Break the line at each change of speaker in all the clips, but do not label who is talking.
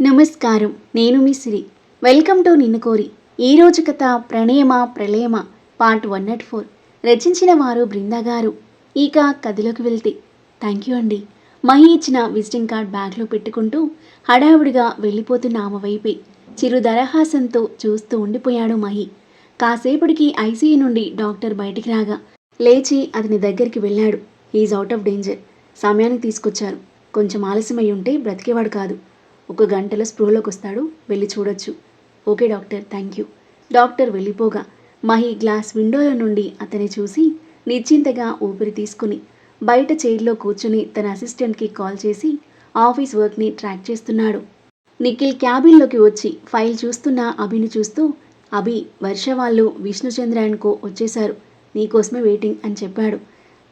నమస్కారం. నేను మీ సిరి. Welcome to నిన్ను కోరి. ఈరోజు కథ ప్రణయమ ప్రళయమ? Part one nought four. రచించిన వారు బృందా గారు. ఇక కథలోకి వెళ్తే. థ్యాంక్ యూ అండి. మహి ఇచ్చిన విజిటింగ్ కార్డ్ బ్యాగ్లో పెట్టుకుంటూ హడావుడిగా వెళ్ళిపోతున్న ఆమె వైపే చిరు దరహాసంతో చూస్తూ ఉండిపోయాడు మహి. కాసేపటికి ఐసీయూ నుండి డాక్టర్ బయటికి రాగా లేచి అతని దగ్గరికి వెళ్ళాడు. Is out of danger. సమయానికి తీసుకొచ్చారు. కొంచెం ఆలస్యమై ఉంటే బ్రతికేవాడు కాదు. ఒక గంటలో స్పృహలోకి వస్తాడు వెళ్ళి చూడొచ్చు. Okay doctor thank you. Doctor వెళ్ళిపోగా. Mahi glass విండోలో నుండి అతని చూసి నిశ్చింతగా ఊపిరి తీసుకుని బయట చైర్లో కూర్చుని తన అసిస్టెంట్కి కాల్ చేసి ఆఫీస్ వర్క్ని ట్రాక్ చేస్తున్నాడు. నిఖిల్ క్యాబిన్లోకి వచ్చి ఫైల్ చూస్తున్న అభిని చూస్తూ అభి వర్ష వాళ్ళు విష్ణుచంద్ర అండ్కో వచ్చేశారు. నీకోసమే వెయిటింగ్ అని చెప్పాడు.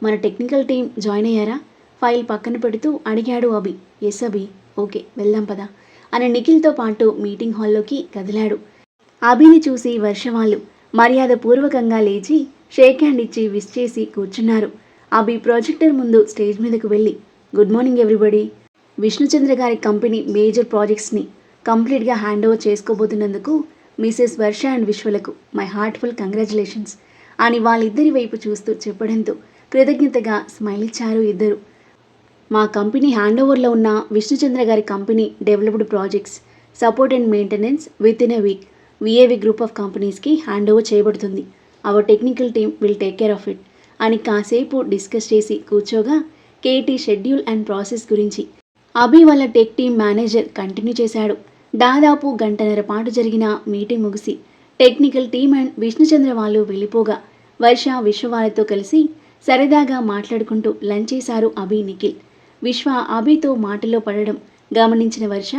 మన టెక్నికల్ టీం జాయిన్ అయ్యారా? ఫైల్ పక్కన పెడుతూ అడిగాడు అభి. ఎస్ అభి. ఓకే వెళ్దాం పదా అని నిఖిల్తో పాటు మీటింగ్ హాల్లోకి కదిలాడు. అభిని చూసి వర్ష వాళ్ళు మర్యాద పూర్వకంగా లేచి షేక్ హ్యాండ్ ఇచ్చి విష్ చేసి కూర్చున్నారు. అభి ప్రాజెక్టర్ ముందు స్టేజ్ మీదకు వెళ్ళి గుడ్ మార్నింగ్ ఎవ్రీబడి. విష్ణుచంద్ర గారి కంపెనీ మేజర్ ప్రాజెక్ట్స్ని కంప్లీట్గా హ్యాండ్ ఓవర్ చేసుకోబోతున్నందుకు మిసెస్ వర్ష అండ్ విశ్వలకు మై హార్ట్ఫుల్ కంగ్రాచులేషన్స్ అని వాళ్ళిద్దరి వైపు చూస్తూ చెప్పడంతో కృతజ్ఞతగా స్మైల్ ఇచ్చారు ఇద్దరు. మా కంపెనీ హ్యాండ్ ఓవర్లో ఉన్న విష్ణుచంద్ర గారి company developed projects support and maintenance with in a week. V A V group of కంపెనీస్కి హ్యాండ్ ఓవర్ చేయబడుతుంది. Our technical team will take care of it అని కాసేపు డిస్కస్ చేసి కూర్చోగా కేటీ షెడ్యూల్ అండ్ ప్రాసెస్ గురించి అభి వాళ్ళ టెక్ టీమ్ మేనేజర్ కంటిన్యూ చేశాడు. దాదాపు గంటన్నర పాటు జరిగిన మీటింగ్ ముగిసి టెక్నికల్ టీమ్ అండ్ విష్ణుచంద్ర వాళ్ళు వెళ్ళిపోగా వర్ష విశ్వ వాళ్ళతో కలిసి సరదాగా మాట్లాడుకుంటూ లంచ్ చేశారు అభి నిఖిల్. విశ్వ అభితో మాటలో పడడం గమనించిన వర్ష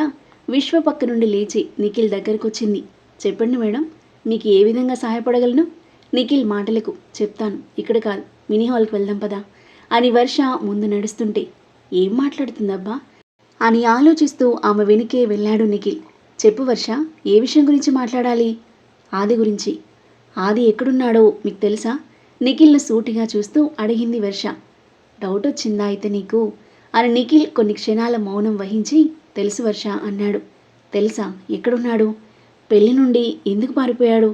విశ్వ పక్క నుండి లేచి నిఖిల్ దగ్గరకొచ్చింది. చెప్పండి మేడం మీకు ఏ విధంగా సహాయపడగలను? నిఖిల్ మాటలకు చెప్తాను ఇక్కడ కాదు మినీ హాల్కి వెళ్దాం పదా అని వర్ష ముందు నడుస్తుంటే ఏం మాట్లాడుతుందబ్బా? అని ఆలోచిస్తూ ఆమె వెనుకే వెళ్ళాడు నిఖిల్. చెప్పు వర్ష ఏ విషయం గురించి మాట్లాడాలి? ఆది గురించి. ఆది ఎక్కడున్నాడో మీకు తెలుసా? నిఖిల్ను సూటిగా చూస్తూ అడిగింది వర్ష. డౌట్ వచ్చిందా అయితే నీకు? అని నిఖిల్ కొన్ని క్షణాల మౌనం వహించి తెలుసు వర్ష అన్నాడు. తెలుసా? ఎక్కడున్నాడు? పెళ్ళి నుండి ఎందుకు పారిపోయాడు?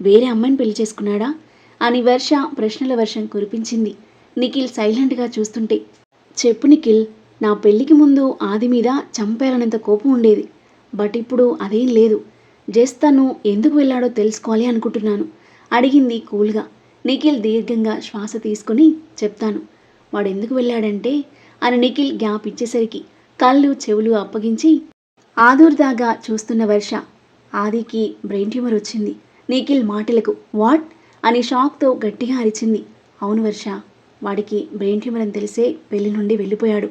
వేరే అమ్మాయిని పెళ్ళి చేసుకున్నాడా? అని వర్ష ప్రశ్నల వర్షం కురిపించింది. నిఖిల్ సైలెంట్గా చూస్తుంటే చెప్పు నిఖిల్ నా పెళ్ళికి ముందు ఆది మీద చంపేయాలన్నంత కోపం ఉండేది. బట్ ఇప్పుడు అదేం లేదు. జస్ట్ తను ఎందుకు వెళ్ళాడో తెలుసుకోవాలి అనుకుంటున్నాను అడిగింది కూల్గా. నిఖిల్ దీర్ఘంగా శ్వాస తీసుకుని చెప్తాను. వాడు ఎందుకు వెళ్ళాడంటే అని నిఖిల్ గ్యాప్ ఇచ్చేసరికి కళ్ళు చెవులు అప్పగించి ఆదుర్దాగా చూస్తున్న వర్ష. ఆదికి బ్రెయిన్ ట్యూమర్ వచ్చింది. నిఖిల్ మాటలకు వాట్? అని షాక్తో గట్టిగా అరిచింది. అవును వర్ష వాడికి బ్రెయిన్ ట్యూమర్ అని తెలిసే పెళ్ళి నుండి వెళ్ళిపోయాడు.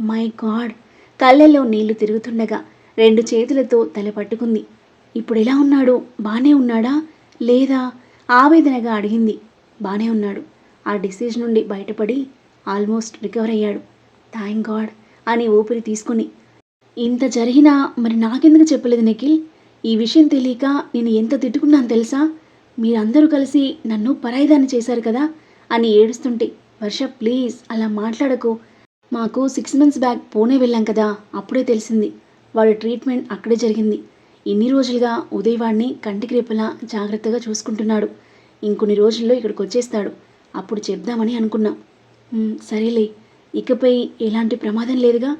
My God! కళ్ళల్లో నీళ్ళు తిరుగుతుండగా రెండు చేతులతో తల పట్టుకుంది. ఇప్పుడు ఎలా ఉన్నాడు? బానే ఉన్నాడా? లేదా? ఆవేదనగా అడిగింది. బానే ఉన్నాడు. ఆ డిసీజ్ నుండి బయటపడి ఆల్మోస్ట్ రికవర్ అయ్యాడు. థ్యాంక్ గాడ్ అని ఊపిరి తీసుకుని ఇంత జరిగినా మరి నాకెందుకు చెప్పలేదు నిఖిల్? ఈ విషయం తెలియక నేను ఎంత తిట్టుకున్నాను తెలుసా? మీరందరూ కలిసి నన్ను పరాయిదాన్ని చేశారు కదా? అని ఏడుస్తుంటే వర్ష ప్లీజ్ అలా మాట్లాడకు. మాకు సిక్స్ మంత్స్ బ్యాక్ పూణే వెళ్ళాం కదా అప్పుడే తెలిసింది. వాడి ట్రీట్మెంట్ అక్కడే జరిగింది. ఇన్ని రోజులుగా ఉదయ్ వాడిని కంటికి రేపలా జాగ్రత్తగా చూసుకుంటున్నాడు. ఇంకొన్ని రోజుల్లో ఇక్కడికి వచ్చేస్తాడు అప్పుడు చెప్దామని అనుకున్నాం. సరేలే. ఇకపై ఎలాంటి ప్రమాదం లేదుగా.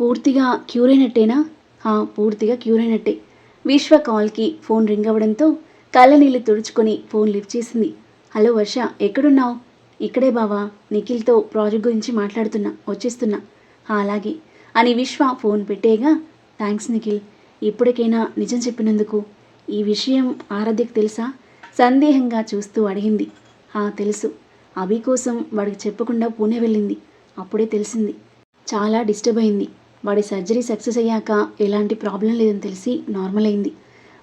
పూర్తిగా క్యూర్ అయినట్టేనా? పూర్తిగా క్యూర్ అయినట్టే. విశ్వ కాల్కి ఫోన్ రింగ్ అవ్వడంతో కళ్ళ నీళ్ళు తుడుచుకొని ఫోన్ లిఫ్ట్ చేసింది. హలో వర్ష ఎక్కడున్నావు? ఇక్కడే బావా నిఖిల్తో ప్రాజెక్ట్ గురించి మాట్లాడుతున్నా వచ్చేస్తున్నా. అలాగే. అని విశ్వ ఫోన్ పెట్టేగా థ్యాంక్స్ నిఖిల్ ఇప్పటికైనా నిజం చెప్పినందుకు. ఈ విషయం ఆరాధ్యకు తెలుసా? సందేహంగా చూస్తూ అడిగింది. "ఆ, తెలుసు. అభి కోసం వాడికి చెప్పకుండా పూణే వెళ్ళింది. అప్పుడే తెలిసింది. చాలా డిస్టర్బ్ అయింది. వాడి సర్జరీ సక్సెస్ అయ్యాక ఎలాంటి ప్రాబ్లం లేదని తెలిసి నార్మల్ అయింది.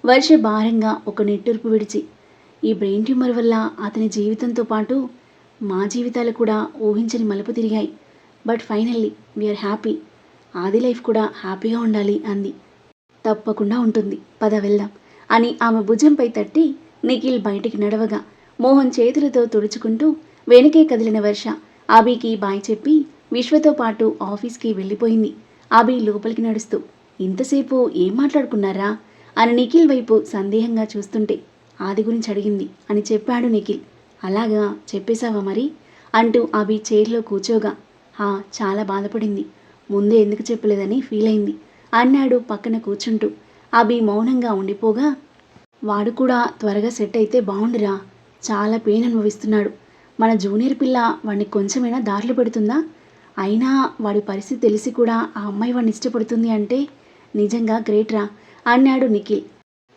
వర్ష భారంగా ఒక నిట్టూర్పు విడిచి ఈ బ్రెయిన్ ట్యూమర్ వల్ల అతని జీవితంతో పాటు మా జీవితాలు కూడా ఊహించని మలుపు తిరిగాయి. But finally we are happy. Aadi life కూడా హ్యాపీగా ఉండాలి అంది. తప్పకుండా ఉంటుంది. పద వెళ్దాం అని ఆమె భుజంపై తట్టి నిఖిల్ బయటికి నడవగా మోహన్ చేతులతో తుడుచుకుంటూ వెనుకే కదిలిన వర్ష అభికి బాయ్ చెప్పి విశ్వతో పాటు ఆఫీస్కి వెళ్ళిపోయింది. అభి లోపలికి నడుస్తూ ఇంతసేపు ఏం మాట్లాడుకున్నారా? అని నిఖిల్ వైపు సందేహంగా చూస్తుంటే ఆది గురించి అడిగింది అని చెప్పాడు నిఖిల్. అలాగా చెప్పేశావా మరి? అంటూ అభి చైర్లో కూర్చోగా హా చాలా బాధపడింది. ముందే ఎందుకు చెప్పలేదని ఫీల్ అయింది అన్నాడు పక్కన కూర్చుంటూ. అభి మౌనంగా ఉండిపోగా వాడు కూడా త్వరగా సెట్ అయితే బాగుండురా చాలా పెయిన్ అనుభవిస్తున్నాడు. మన జూనియర్ పిల్ల వాడిని కొంచెమైనా దారిలో పెడుతుందా? అయినా వాడి పరిస్థితి తెలిసి కూడా ఆ అమ్మాయి వాడిని ఇష్టపడుతుంది అంటే నిజంగా గ్రేట్ రా అన్నాడు నిఖిల్.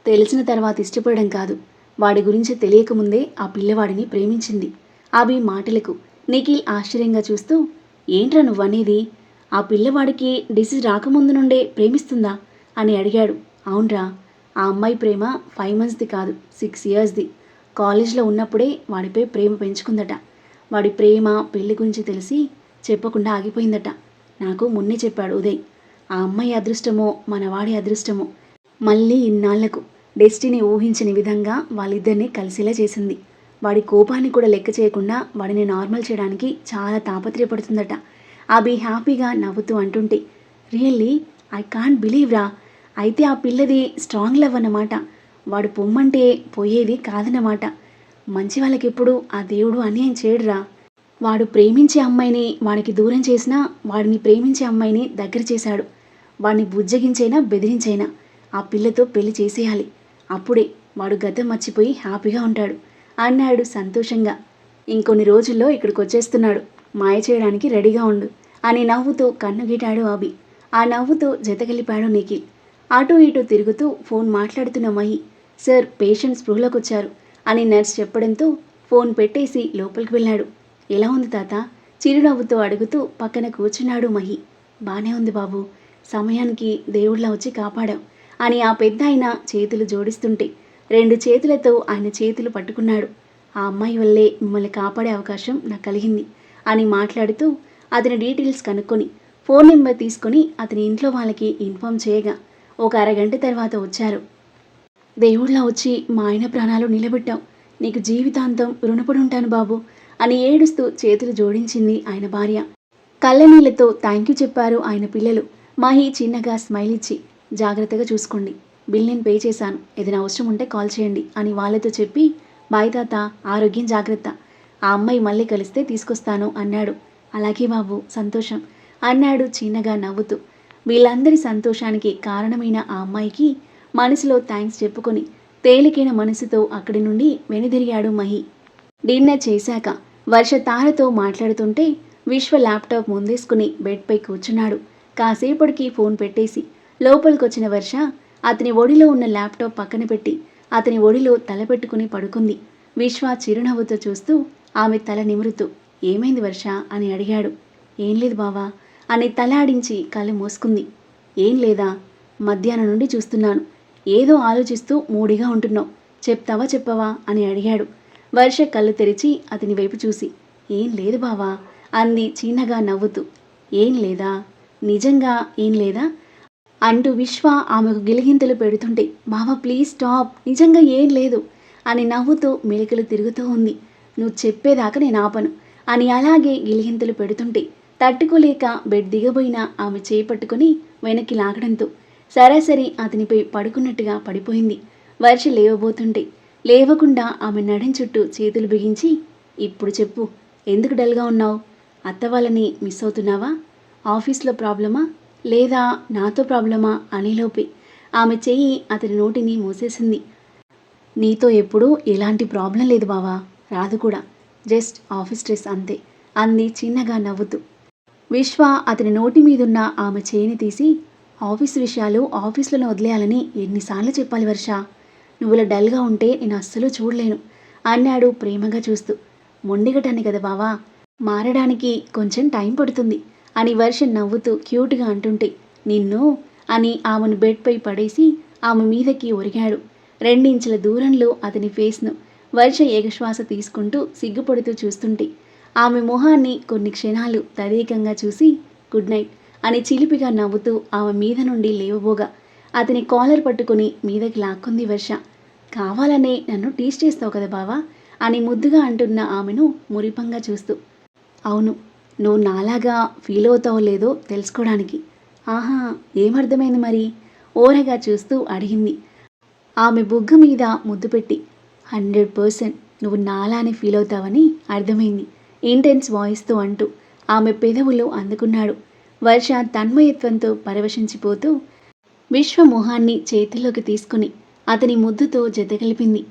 తెలిసిన తర్వాత ఇష్టపడడం కాదు. వాడి గురించి తెలియకముందే ఆ పిల్లవాడిని ప్రేమించింది. అవి మాటలకు నిఖిల్ ఆశ్చర్యంగా చూస్తూ ఏంట్రా నువ్వనేది? ఆ పిల్లవాడికి డిసీజ్ రాకముందు నుండే ప్రేమిస్తుందా? అని అడిగాడు. అవునరా ఆ అమ్మాయి ప్రేమ ఫైవ్ మంత్స్ది కాదు సిక్స్ ఇయర్స్ది. కాలేజ్లో ఉన్నప్పుడే వాడిపై ప్రేమ పెంచుకుందట. వాడి ప్రేమ పెళ్ళి గురించి తెలిసి చెప్పకుండా ఆగిపోయిందట. నాకు మొన్నే చెప్పాడు ఉదయ్. ఆ అమ్మాయి అదృష్టమో మనవాడి అదృష్టమో. మళ్ళీ ఇన్నాళ్ళకు డెస్టినీ ఊహించని విధంగా వాళ్ళిద్దరిని కలిసేలా చేసింది. వాడి కోపాన్ని కూడా లెక్క చేయకుండా వాడిని నార్మల్ చేయడానికి చాలా తాపత్రయపడుతుందట. అవి హ్యాపీగా నవ్వుతూ అంటుంటే రియల్లీ ఐ కాంట్ బిలీవ్ రా. అయితే ఆ పిల్లది స్ట్రాంగ్ లవ్ అన్నమాట. వాడు పొమ్మంటే పోయేది కాదన్నమాట. మంచి వాళ్ళకి ఎప్పుడు ఆ దేవుడు అన్యాయం చేయడురా. వాడు ప్రేమించే అమ్మాయిని వాడికి దూరం చేసినా వాడిని ప్రేమించే అమ్మాయిని దగ్గర చేశాడు. వాడిని బుజ్జగించైనా బెదిరించైనా ఆ పిల్లతో పెళ్ళి చేసేయాలి. అప్పుడే వాడు గతం మర్చిపోయి హ్యాపీగా ఉంటాడు. అన్నాడు సంతోషంగా. ఇంకొన్ని రోజుల్లో ఇక్కడికి వచ్చేస్తున్నాడు. మాయ చేయడానికి రెడీగా ఉండు అని నవ్వుతూ కన్ను గీటాడు అభి. ఆ నవ్వుతో జతగలిపాడు నిఖిల్. అటు ఇటు తిరుగుతూ ఫోన్ మాట్లాడుతున్న మహి. సార్ పేషెంట్ స్పృహలోకి వచ్చారు అని నర్స్ చెప్పడంతో ఫోన్ పెట్టేసి లోపలికి వెళ్ళాడు. ఎలా ఉంది తాత? చిరునవ్వుతో అడుగుతూ పక్కన కూర్చున్నాడు మహి. బానే ఉంది బాబు. సమయానికి దేవుళ్ళ వచ్చి కాపాడాం అని ఆ పెద్ద ఆయన చేతులు జోడిస్తుంటే రెండు చేతులతో ఆయన చేతులు పట్టుకున్నాడు. ఆ అమ్మాయి వల్లే మిమ్మల్ని కాపాడే అవకాశం నాకు కలిగింది అని మాట్లాడుతూ అతని డీటెయిల్స్ కనుక్కొని ఫోన్ నెంబర్ తీసుకొని అతని ఇంట్లో వాళ్ళకి ఇన్ఫామ్ చేయగా ఒక అరగంట తర్వాత వచ్చారు. దేవుళ్ళ వచ్చి మా ఆయన ప్రాణాలు నిలబెట్టావు. నీకు జీవితాంతం రుణపడి ఉంటాను బాబు అని ఏడుస్తూ చేతులు జోడించింది ఆయన భార్య. కళ్ళనీళ్ళతో థ్యాంక్ యూ చెప్పారు ఆయన పిల్లలు. మాహి చిన్నగా స్మైల్ ఇచ్చి జాగ్రత్తగా చూసుకోండి. బిల్ నేను పే చేశాను. ఏదైనా అవసరం ఉంటే కాల్ చేయండి అని వాళ్ళతో చెప్పి బాయ్ తాత ఆరోగ్యం జాగ్రత్త. ఆ అమ్మాయి మళ్ళీ కలిస్తే తీసుకొస్తాను అన్నాడు. అలాగే బాబు సంతోషం అన్నాడు చిన్నగా నవ్వుతూ. వీళ్ళందరి సంతోషానికి కారణమైన ఆ అమ్మాయికి మనసులో థ్యాంక్స్ చెప్పుకొని తేలికైన మనసుతో అక్కడి నుండి వెనుదిరిగాడు మహి. డిన్నర్ చేశాక వర్ష తారతో మాట్లాడుతుంటే విశ్వ ల్యాప్టాప్ ముందేసుకుని బెడ్పై కూర్చున్నాడు. కాసేపటికి ఫోన్ పెట్టేసి లోపలికొచ్చిన వర్ష అతని ఒడిలో ఉన్న ల్యాప్టాప్ పక్కన పెట్టి అతని ఒడిలో తలపెట్టుకుని పడుకుంది. విశ్వ చిరునవ్వుతో చూస్తూ ఆమె తల నిమురుతూ ఏమైంది వర్ష? అని అడిగాడు. ఏం లేదు బావా అని తల ఆడించి కళ్ళు మూసుకుంది. ఏం లేదా? మధ్యాహ్నం నుండి చూస్తున్నాను. ఏదో ఆలోచిస్తూ మూడిగా ఉంటున్నావు. చెప్తావా చెప్పవా అని అడిగాడు. వర్ష కళ్ళు తెరిచి అతని వైపు చూసి ఏం లేదు బావా అంది చిన్నగా నవ్వుతూ. ఏం లేదా? నిజంగా ఏం లేదా? అంటూ విశ్వ ఆమెకు గిలిగింతలు పెడుతుంటే బావ ప్లీజ్ స్టాప్ నిజంగా ఏం లేదు అని నవ్వుతూ మెలికలు తిరుగుతూ ఉంది. నువ్వు చెప్పేదాకా నేను ఆపను అని అలాగే గిలిగింతలు పెడుతుంటే తట్టుకోలేక బెడ్ దిగబోయిన ఆమె చేపట్టుకుని వెనక్కి లాగడంతో సరాసరి అతనిపై పడుకున్నట్టుగా పడిపోయింది. వర్ష లేవబోతుంటే లేవకుండా ఆమె నడిం చుట్టూ చేతులు బిగించి ఇప్పుడు చెప్పు ఎందుకు డల్గా ఉన్నావు? అత్త వాళ్ళని మిస్ అవుతున్నావా? ఆఫీస్లో ప్రాబ్లమా? లేదా నాతో ప్రాబ్లమా? అనేలోపే ఆమె చెయ్యి అతని నోటిని మూసేసింది. నీతో ఎప్పుడూ ఎలాంటి ప్రాబ్లం లేదు బావా రాదు కూడా. జస్ట్ ఆఫీస్ స్ట్రెస్ అంతే అంది చిన్నగా నవ్వుతూ. విశ్వ అతని నోటి మీదున్న ఆమె చేయిని తీసి ఆఫీస్ విషయాలు ఆఫీస్లోనే వదిలేయాలని ఎన్నిసార్లు చెప్పాలి వర్ష. నువ్వు ఇలా డల్గా ఉంటే నేను అస్సలు చూడలేను. అన్నాడు ప్రేమగా చూస్తూ. మొండిగటాన్ని కదా బావా? మారడానికి కొంచెం టైం పడుతుంది అని వర్ష నవ్వుతూ క్యూట్గా అంటుంటే. నిన్ను? అని ఆమెను బెడ్పై పడేసి ఆమె మీదకి ఒరిగాడు. రెండించుల దూరంలో అతని ఫేస్ను వర్ష ఏకశ్వాస తీసుకుంటూ సిగ్గుపడుతూ చూస్తుంటే. ఆమె మొహాన్ని కొన్ని క్షణాలు తదేకంగా చూసి గుడ్ నైట్. అని చిలిపిగా నవ్వుతూ ఆమె మీద నుండి లేవబోగా. అతని కాలర్ పట్టుకుని మీదకి లాక్కుంది వర్ష. కావాలనే నన్ను టీస్ చేస్తావు కదా బావా? అని ముద్దుగా అంటున్న ఆమెను మురిపంగా చూస్తూ. అవును నువ్వు నాలాగా ఫీల్ అవుతావో లేదో తెలుసుకోవడానికి. ఆహా ఏమర్థమైంది మరి? ఓరగా చూస్తూ అడిగింది. ఆమె బుగ్గ మీద ముద్దు పెట్టి హండ్రెడ్ పర్సెంట్ నువ్వు నాలానే ఫీల్ అవుతావని అర్థమైంది ఇంటెన్స్ వాయిస్తో అంటూ ఆమె పెదవులు అందుకున్నాడు. వర్ష తన్మయత్వంతో పరవశించిపోతూ విశ్వమోహాన్ని చేతిలోకి తీసుకుని అతని ముద్దుతో జతగలిపింది.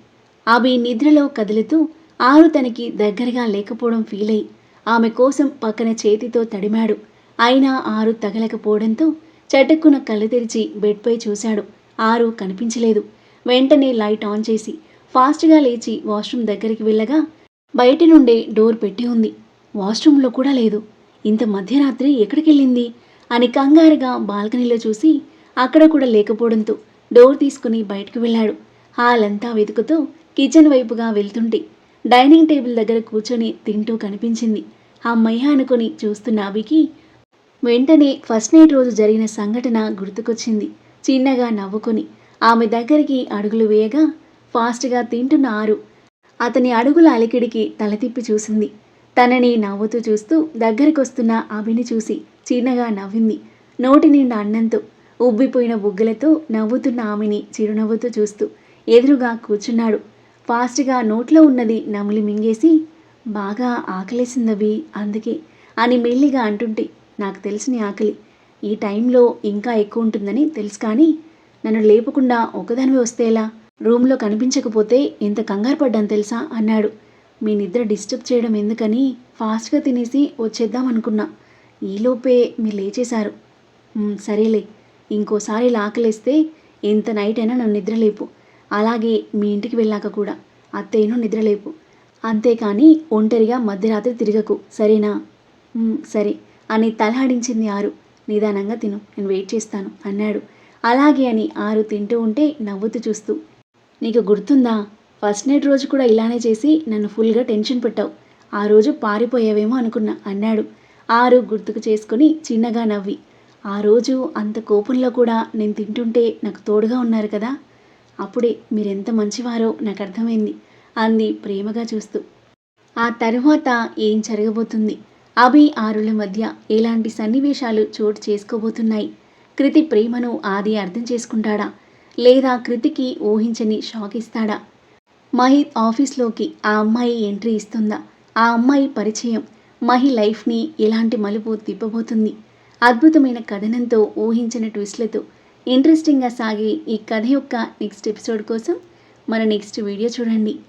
అవి నిద్రలో కదులుతూ ఆరు తనకి దగ్గరగా లేకపోవడం ఫీల్ అయి ఆమె కోసం పక్కన చేతితో తడిమాడు. అయినా ఆరు తగలకపోవడంతో చటుక్కున కళ్ళు తెరిచి బెడ్పై చూశాడు. ఆరు కనిపించలేదు. వెంటనే లైట్ ఆన్ చేసి ఫాస్ట్గా లేచి వాష్రూమ్ దగ్గరికి వెళ్ళగా బయట నుండే డోర్ పెట్టి ఉంది. వాష్రూమ్లో కూడా లేదు. ఇంత మధ్యరాత్రి ఎక్కడికెళ్ళింది? అని కంగారుగా బాల్కనీలో చూసి అక్కడ కూడా లేకపోవడంతో డోర్ తీసుకుని బయటకు వెళ్ళాడు. హాల్ అంతా వెతుకుతూ కిచెన్ వైపుగా వెళ్తుంటే డైనింగ్ టేబుల్ దగ్గర కూర్చొని తింటూ కనిపించింది. అమ్మయ్య అనుకుని చూస్తున్న అవికి వెంటనే ఫస్ట్ నైట్ రోజు జరిగిన సంఘటన గుర్తుకొచ్చింది. చిన్నగా నవ్వుకొని ఆమె దగ్గరికి అడుగులు వేయగా ఫాస్ట్గా తింటున్న ఆరు అతని అడుగుల అలికిడికి తల తిప్పి చూసింది. తనని నవ్వుతూ చూస్తూ దగ్గరికొస్తున్న అభిని చూసి చిన్నగా నవ్వింది. నోటి నిండా అన్నంతో ఉబ్బిపోయిన బుగ్గలతో నవ్వుతున్న ఆమెని చిరునవ్వుతూ చూస్తూ ఎదురుగా కూర్చున్నాడు. ఫాస్ట్గా నోట్లో ఉన్నది నమిలి మింగేసి బాగా ఆకలేసిందవి అందుకే అని మెల్లిగా అంటుంటే నాకు తెలిసిన ఆకలి. ఈ టైంలో ఇంకా ఎక్కువ ఉంటుందని తెలుసు కానీ నన్ను లేపకుండా ఒకదానివి వస్తే ఎలా? రూమ్లో కనిపించకపోతే ఎంత కంగారు పడ్డాను తెలుసా? అన్నాడు. మీ నిద్ర డిస్టర్బ్ చేయడం ఎందుకని ఫాస్ట్గా తినేసి వచ్చేద్దాం అనుకున్నా. ఈలోపే మీరు లేచేశారు. సరేలే. ఇంకోసారి లాకలేస్తే ఎంత నైట్ అయినా నన్ను నిద్రలేపు. అలాగే మీ ఇంటికి వెళ్ళాక కూడా అత్తయ్యను నిద్రలేపు. అంతేకాని ఒంటరిగా మధ్యరాత్రి తిరగకు. సరేనా? సరే. అని తలహడించింది ఆరు. నిదానంగా తిను నేను వెయిట్ చేస్తాను అన్నాడు. అలాగే అని ఆరు తింటూ ఉంటే నవ్వుతూ చూస్తూ నీకు గుర్తుందా? ఫస్ట్ నైట్ రోజు కూడా ఇలానే చేసి నన్ను ఫుల్గా టెన్షన్ పెట్టావు. ఆ రోజు పారిపోయావేమో అనుకున్నా అన్నాడు. ఆరు గుర్తుకు చేసుకుని చిన్నగా నవ్వి. ఆ రోజు అంత కోపంలో కూడా నేను తింటుంటే నాకు తోడుగా ఉన్నారు కదా. అప్పుడే మీరెంత మంచివారో నాకు అర్థమైంది అంది ప్రేమగా చూస్తూ. ఆ తరువాత ఏం జరగబోతుంది? అభి ఆరుల మధ్య ఎలాంటి సన్నివేశాలు చోటు చేసుకోబోతున్నాయి? కృతి ప్రేమను ఆది అర్థం చేసుకుంటాడా? లేదా కృతికి ఊహించని షాక్ ఇస్తాడా? మహిత్ ఆఫీస్లోకి ఆ అమ్మాయి ఎంట్రీ ఇస్తుందా? ఆ అమ్మాయి పరిచయం. మహి లైఫ్ని ఎలాంటి మలుపు తిప్పబోతుంది. అద్భుతమైన కథనంతో ఊహించిన ట్విస్ట్లతో ఇంట్రెస్టింగ్గా సాగే ఈ కథ యొక్క నెక్స్ట్ ఎపిసోడ్ కోసం మన నెక్స్ట్ వీడియో చూడండి.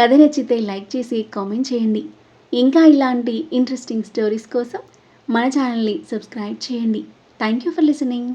కథ నచ్చితే లైక్ చేసి కామెంట్ చేయండి. ఇంకా ఇలాంటి ఇంట్రెస్టింగ్ స్టోరీస్ కోసం మన ఛానల్ని సబ్స్క్రైబ్ చేయండి. Thank you for listening.